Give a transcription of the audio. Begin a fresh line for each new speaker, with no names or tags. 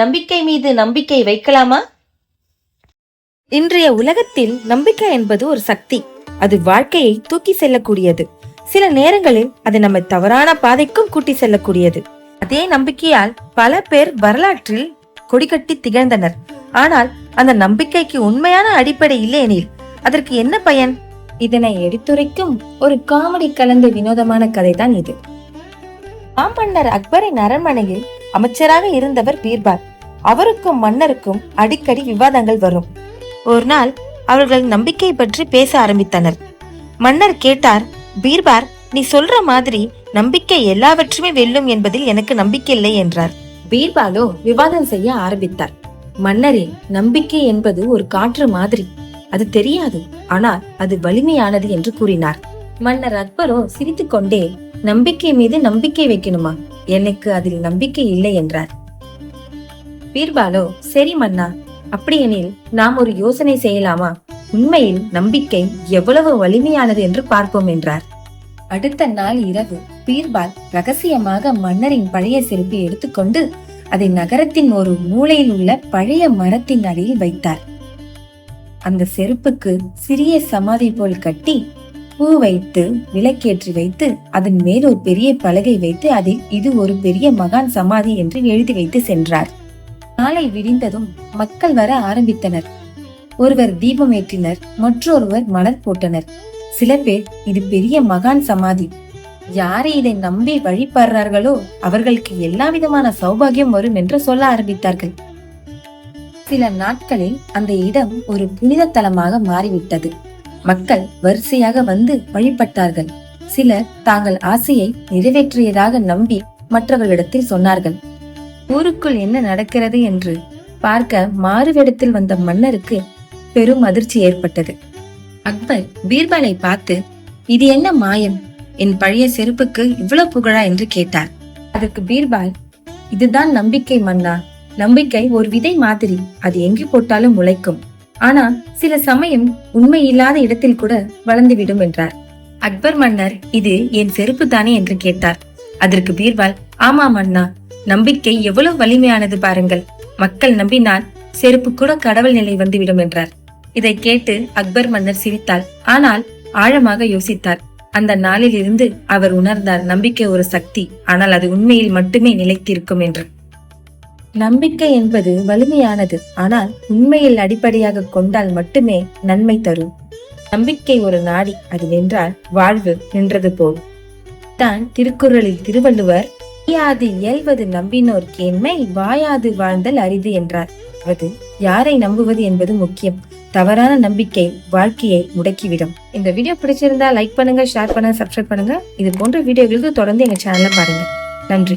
நம்பிக்கை மீது நம்பிக்கை வைக்கலாமா? இன்றைய உலகத்தில் நம்பிக்கை என்பது ஒரு சக்தி. அது வாழ்க்கையை தூக்கி செல்லக்கூடியது. சில நேரங்களில் அது நம்மை தவறான பாதைக்கும் கூட்டி செல்லக்கூடியது. அதே நம்பிக்கையால் பல பேர் வரலாற்றில் கொடிகட்டி திகழ்ந்தனர். ஆனால் அந்த நம்பிக்கைக்கு உண்மையான அடிப்படை இல்லையெனில் அதற்கு என்ன பயன்? இதனை எடுத்துரைக்கும் ஒரு காமெடி கலந்த வினோதமான கதைதான் இது. மாமன்னர் அக்பரின் அரண்மனையில் அமைச்சராக இருந்தவர் பீர்பால். அவருக்கும் மன்னருக்கும் அடிக்கடி விவாதங்கள் வரும். ஒரு நாள் அவர்கள் நம்பிக்கை பற்றி பேச ஆரம்பித்தனர். மன்னர் கேட்டார் பீர்பார் நீ சொல்ற மாதிரி நம்பிக்கை எல்லாவற்றுமே வெல்லும் என்பதில் எனக்கு நம்பிக்கை இல்லை என்றார். பீர்பாலோ விவாதம் செய்ய ஆரம்பித்தார். மன்னரே நம்பிக்கை என்பது ஒரு காற்று மாதிரி. அது தெரியாது ஆனால் அது வலிமையானது என்று கூறினார். மன்னர் அக்பரோ சிரித்துக்கொண்டே நம்பிக்கை மீது நம்பிக்கை வைக்கணுமா? எனக்கு அதில் நம்பிக்கை இல்லை என்றார். பீர்பாலோ சரி மன்னா அப்படியெனில் நாம் ஒரு யோசனை செய்யலாமா? உண்மையில் நம்பிக்கை எவ்வளவு வலிமையானது என்று பார்ப்போம் என்றார். அடுத்த நாள் இரவு பீர்பால் ரகசியமாக மன்னரின் பழைய செருப்பை எடுத்துக்கொண்டு அதை நகரத்தின் ஒரு மூலையில் உள்ள பழைய மரத்தின் அடியில் வைத்தார். அந்த செருப்புக்கு சிறிய சமாதி போல் கட்டி பூ வைத்து விளக்கேற்றி வைத்து அதன் மேல் ஒரு பெரிய பலகை வைத்து அதில் இது ஒரு பெரிய மகான் சமாதி என்று எழுதி வைத்து சென்றார். நாளை விடிந்ததும் மக்கள் வர ஆரம்பித்தனர். ஒருவர் தீபம் ஏற்றினர் மற்றொருவர் மலர் போட்டனர். சில பேர் இது பெரிய மகான் சமாதி. யாரை இதை நம்பி வழிபடுறார்களோ அவர்களுக்கு எல்லா விதமான சௌபாகியம் வரும் என்று சொல்ல ஆரம்பித்தார்கள். சில நாட்களில் அந்த இடம் ஒரு புனித தலமாக மாறிவிட்டது. மக்கள் வரிசையாக வந்து வழிபட்டார்கள். சிலர் தாங்கள் ஆசையை நிறைவேற்றியதாக நம்பி மற்றவர்களிடத்தில் சொன்னார்கள். ஊருக்குள் என்ன நடக்கிறது என்று பார்க்க மாறுவேடத்தில் வந்த மன்னருக்கு பெரும் அதிர்ச்சி ஏற்பட்டது. அக்பர் பீர்பாலை பார்த்து இது என்ன மாயம்? என் பழைய செருப்புக்கு இவ்வளவு புகழா? என்று கேட்டார். அதற்கு பீர்பால் இதுதான் நம்பிக்கை மன்னா. நம்பிக்கை ஒரு விதை மாதிரி. அது எங்கு போட்டாலும் முளைக்கும். ஆனா சில சமயம் உண்மை இல்லாத இடத்தில் கூட வளர்ந்துவிடும் என்றார். அக்பர் மன்னர் இது என் செருப்பு தானே என்று கேட்டார். அதற்கு பீர்பால் ஆமா மன்னா நம்பிக்கை எவ்வளவு வலிமையானது பாருங்கள். மக்கள் நம்பினால் செருப்பு கூட கடவுள் நிலை வந்துவிடும் என்றார். இதை கேட்டு அக்பர் மன்னர் சிரித்தார். ஆனால் ஆழமாக யோசித்தார். அந்த நாளில் இருந்து அவர் உணர்ந்தார் நம்பிக்கை ஒரு சக்தி ஆனால் அது உண்மையில் மட்டுமே நிலைத்திருக்கும் என்று. நம்பிக்கை என்பது வலிமையானது ஆனால் உண்மையில் அடிப்படையாக கொண்டால் மட்டுமே நன்மை தரும். நம்பிக்கை ஒரு நாடி அது நின்றால் வாழ்வு நின்றது போல். தான் திருக்குறளில் திருவள்ளுவர் யாது இயல்வது நம்பினோர் கேண்மை வாயாது வாழ்ந்தல் அரிது என்றார். அது யாரை நம்புவது என்பது முக்கியம். தவறான நம்பிக்கை வாழ்க்கையை முடக்கிவிடும். இந்த வீடியோ பிடிச்சிருந்தா லைக் பண்ணுங்க ஷேர் பண்ணுங்க சப்ஸ்கிரைப் பண்ணுங்க. இது போன்ற வீடியோகளுக்கு தொடர்ந்து எங்க சேனலை பாருங்க. நன்றி.